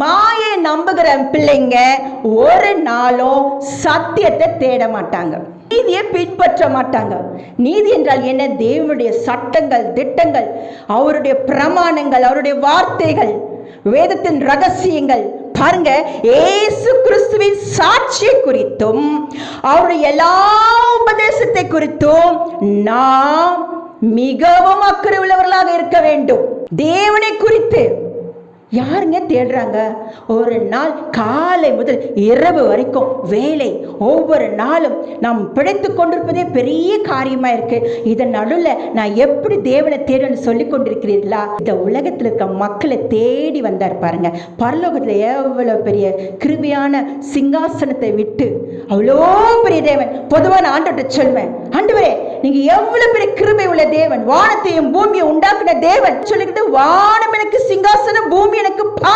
மாயை நம்புகிற பிள்ளைங்க ஒரு நாளும் சத்தியத்தை தேட மாட்டாங்க. நீதியை பின்பற்ற மாட்டாங்க. நீதி என்றால் என்ன? தேவனுடைய சட்டங்கள் திட்டங்கள் அவருடைய பிரமாணங்கள் அவருடைய வார்த்தைகள் வேதத்தின் ரகசியங்கள். பாருங்க ஏசு கிறிஸ்துவின் சாட்சியை குறித்தும் அவருடைய எல்லா உபதேசத்தை குறித்தும் நாம் மிகவும் அக்கறை உள்ளவர்களாக இருக்க வேண்டும். தேவனை குறித்து. யாருங்க தேடுறாங்க? ஒரு நாள் காலை முதல் இரவு வரைக்கும் வேலை. ஒவ்வொரு நாளும் நாம் பிழைத்து கொண்டிருப்பதே பெரிய காரியமா இருக்கு. இதன் நடுவில் நான் எப்படி தேவனை தேடுன்னு சொல்லி கொண்டிருக்கிறீர்களா? இந்த உலகத்தில் இருக்க மக்களை தேடி வந்தார் பாருங்க. பரலோகத்தில் எவ்வளவு பெரிய கிருபியான சிங்காசனத்தை விட்டு அவ்வளோ பெரிய தேவன். பொதுவாக நான் ஆண்டோட்ட சொல்வேன் ஆண்டவரே நீங்க எவ்வளவு பெரிய கிருபை உள்ள தேவன். வானத்தையும் பூமியை உண்டாக்குன தேவன். சொல்லிக்கிட்டு வானம் எனக்கு சிங்க எனக்கு பா